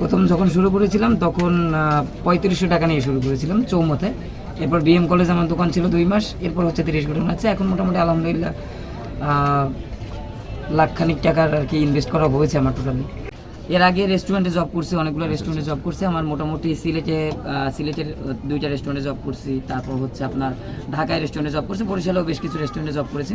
প্রথম যখন শুরু করেছিলাম, তখন পঁয়ত্রিশশো টাকা নিয়ে শুরু করেছিলাম চৌমতে। এরপর বিএম কলেজ আমার দোকান ছিল দুই মাস, এরপর হচ্ছে তিরিশ ঘটনা আছে। এখন মোটামুটি আলহামদুলিল্লাহ লাখখানিক টাকার আর কি ইনভেস্ট করা হয়েছে আমার টোটালি এর আগে রেস্টুরেন্টে জব করছি, অনেকগুলো রেস্টুরেন্টে জব করছি। আমার মোটামুটি সিলেটে সিলেটের দুইটা রেস্টুরেন্টে জব করছি। তারপর হচ্ছে আপনার ঢাকায় রেস্টুরেন্টে জব করছি, বরিশালেও বেশ কিছু রেস্টুরেন্টে জব করেছি।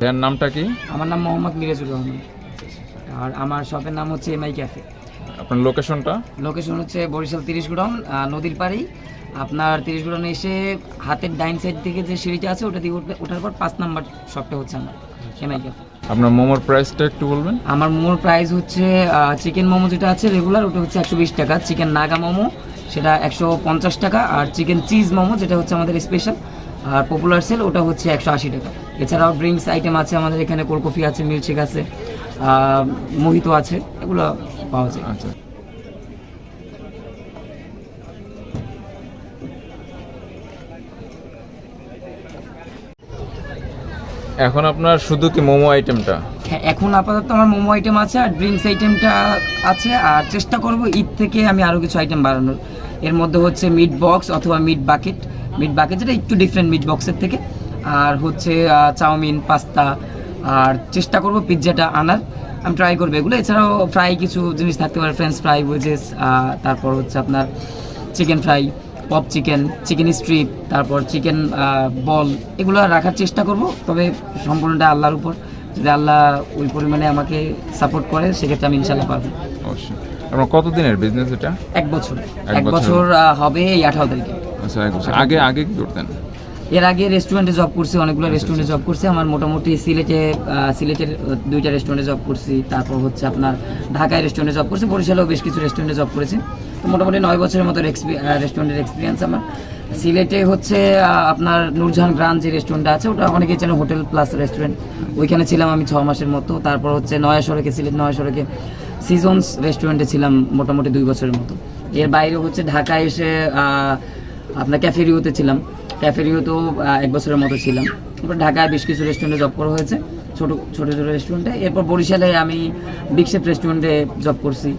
এর নামটা কি? আমার নাম মোহাম্মদ মিরাজুর রহমান। আর আমার শপের নাম হচ্ছে এমআই ক্যাফে। আপনার লোকেশনটা? লোকেশন হচ্ছে বরিশাল তিরিশ গুডাউন নদীর পাড়ি। আপনার তিরিশ গুডাউনে এসে হাতের ডাইন সাইড থেকে যে সিঁড়িটা আছে ওটা দিয়ে উঠবে- ওঠার পর পাঁচ নাম্বার শপটা হচ্ছে আমার এমআই ক্যাফে। আপনার মোমোর প্রাইসটা একটু বলবেন? আমার মোমোর প্রাইস হচ্ছে চিকেন মোমো যেটা আছে রেগুলার ওটা হচ্ছে একশো বিশ টাকা। চিকেন নাগা মোমো সেটা একশো পঞ্চাশ টাকা। আর চিকেন চিজ মোমো যেটা হচ্ছে আমাদের স্পেশাল আর পপুলার সেল ওটা হচ্ছে একশো আশি টাকা। এছাড়াও ড্রিঙ্কস আইটেম আছে আমাদের এখানে কোল্ড কফি আছে মিল্কশেক আছে মোহিতো আছে এগুলো পাওয়া যায়। আচ্ছা। এখন আপনার শুধু কি মোমো আইটেমটা হ্যাঁ এখন আপাতত আমার মোমো আইটেম আছে আর ড্রিঙ্কস আইটেমটা আছে। আর চেষ্টা করব ঈদ থেকে আমি আরও কিছু আইটেম বাড়ানোর। এর মধ্যে হচ্ছে মিট বক্স অথবা মিট বাকেট মিট বাকেট যেটা একটু ডিফারেন্ট মিট বক্সের থেকে। আর হচ্ছে চাউমিন পাস্তা আর চেষ্টা করব পিৎজাটা আনার। আমি ট্রাই করব এগুলো। এছাড়াও ফ্রাই কিছু জিনিস থাকতে পারে ফ্রেঞ্চ ফ্রাই ওয়েজেস তারপর হচ্ছে আপনার chicken fry pop chicken chicken strip তারপর চিকেন বল এগুলো রাখার চেষ্টা করব। তবে সম্পূর্ণটা আল্লাহর উপর। যদি আল্লাহ ওই পরিমাণে আমাকে সাপোর্ট করে সেক্ষেত্রে আমি ইনশাল্লাহ পারব। অবশ্যই। আপনার কতদিনের বিজনেস এটা? এক বছর। এক বছর। হবে এই আঠারো তারিখে। আগে আগে কি করতেন? এর আগে রেস্টুরেন্টে জব করছি অনেকগুলো রেস্টুরেন্টে জব করছি। আমার মোটামুটি সিলেটে সিলেটের দুইটা রেস্টুরেন্টে জব করছি। তারপর হচ্ছে আপনার ঢাকায় রেস্টুরেন্টে জব করছি বরিশালেও বেশ কিছু রেস্টুরেন্টে জব করেছি। তো মোটামুটি নয় বছরের মতো রেস্টুরেন্টের এক্সপিরিয়েন্স আমার। সিলেটে হচ্ছে আপনার নূরজাহান গ্রাম যে রেস্টুরেন্টটা আছে ওটা অনেকেই চেনে হোটেল প্লাস রেস্টুরেন্ট ওইখানে ছিলাম আমি ছ মাসের মতো। তারপর হচ্ছে নয়া সড়কে সিলেট নয়া সড়কে সিজনস রেস্টুরেন্টে ছিলাম মোটামুটি দুই বছরের মতো। এর বাইরে হচ্ছে ঢাকায় এসে আপনার ক্যাফেরিওতে ছিলাম। ক্যাফেরিওতেও রিওতেও এক বছরের মতো ছিলাম। তারপর ঢাকায় বেশ কিছু রেস্টুরেন্টে জব করা হয়েছে। ছোটো ছোটো ছোটো রেস্টুরেন্টে এরপর বরিশালে আমি বিগশেপ রেস্টুরেন্টে জব করছি।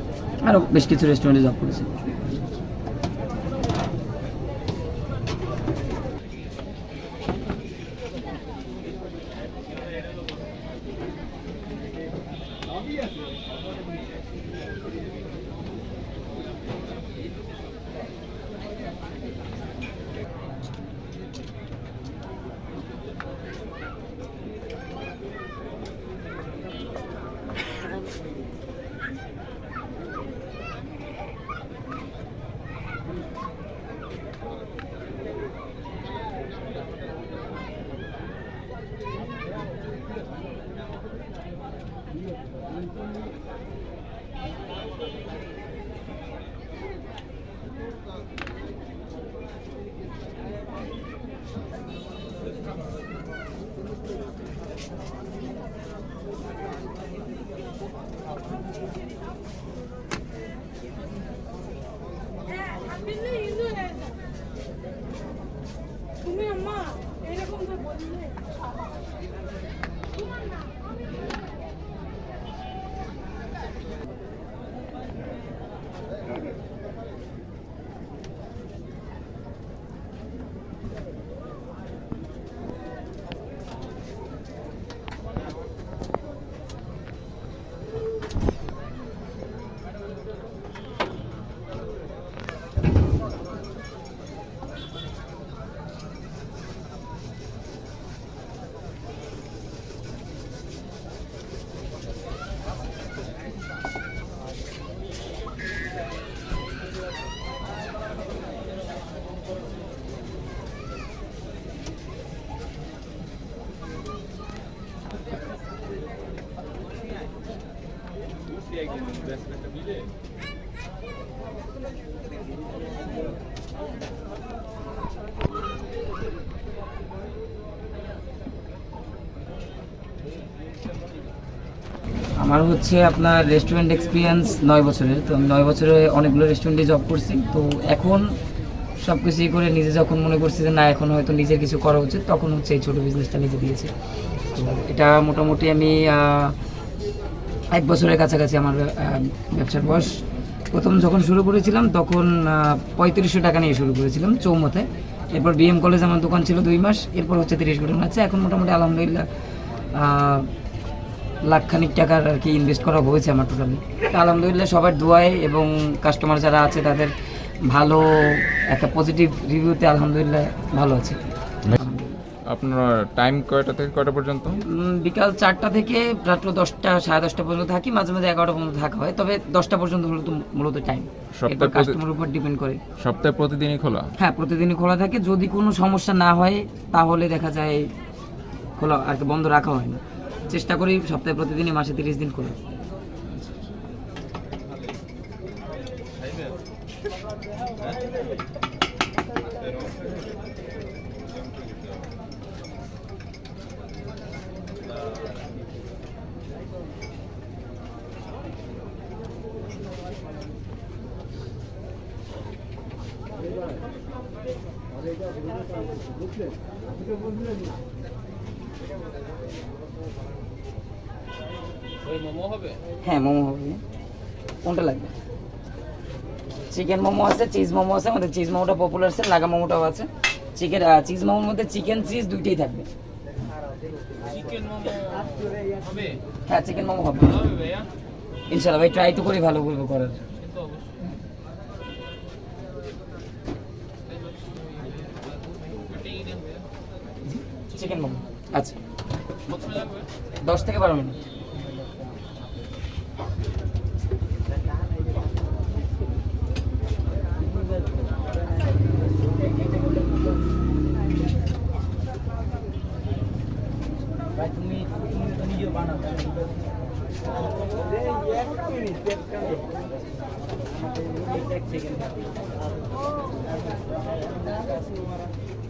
আরও বেশ কিছু রেস্টুরেন্টে জব করেছি। আমার হচ্ছে আপনার রেস্টুরেন্ট এক্সপিরিয়েন্স নয় বছরের। তো আমি নয় বছরে অনেকগুলো রেস্টুরেন্টে জব করছি। তো এখন সব কিছুই করে নিজে যখন মনে করছি যে না, এখন হয়তো নিজের কিছু করা উচিত, তখন হচ্ছে এই ছোটো বিজনেসটা নিজে দিয়েছি। তো এটা মোটামুটি আমি এক বছরের কাছাকাছি আমার ব্যবসার বয়স। প্রথম যখন শুরু করেছিলাম, তখন পঁয়ত্রিশশো টাকা নিয়ে শুরু করেছিলাম চৌমতে। এরপর বিএম কলেজ আমার দোকান ছিল দুই মাস, এরপর হচ্ছে তিরিশ ঘটনা আছে। এখন মোটামুটি আলহামদুলিল্লাহ লাখখানিক টাকার আর কি ইনভেস্ট করা হয়েছে আমার টোটালি আলহামদুলিল্লাহ সবার দোয়ায় এবং কাস্টমার যারা আছে, তাদের ভালো একটা পজিটিভ রিভিউতে আলহামদুলিল্লাহ ভালো আছে। আপনার টাইম কয়টা থেকে কয়টা পর্যন্ত? বিকাল চারটা থেকে রাত্র দশটা সাড়ে দশটা পর্যন্ত থাকি মাঝে মাঝে এগারোটা পর্যন্ত থাকা হয়। তবে দশটা পর্যন্ত হলো তো মূলত টাইম সপ্তাহে কাস্টমার উপর ডিপেন্ড করে। সপ্তাহে প্রতিদিনই খোলা? হ্যাঁ প্রতিদিনই খোলা থাকে। যদি কোনো সমস্যা না হয় তাহলে দেখা যায় খোলা আর কি বন্ধ রাখা হয় না। চেষ্টা করি সপ্তাহে প্রতিদিনই মাসে তিরিশ দিন খোলা। হ্যাঁ মোমো হবে। কোনটা লাগবে? চিকেন মোমো আছে চিজ মোমো আছে আমাদের চিজ মোমোটা পপুলার আছে লাগা মোমোটাও আছে। চিকেন চিজ মোমোর মধ্যে চিকেন চিজ দুইটাই থাকবে। হ্যাঁ চিকেন মোমো হবে। ইনশাল্লাহ ভাই ট্রাই তো করি ভালো করব করার। চিকেন মোমো। আচ্ছা। দশ থেকে বারো মিনিট। তুমি তুমি নিজেও বানাও। এক সেকেন্ড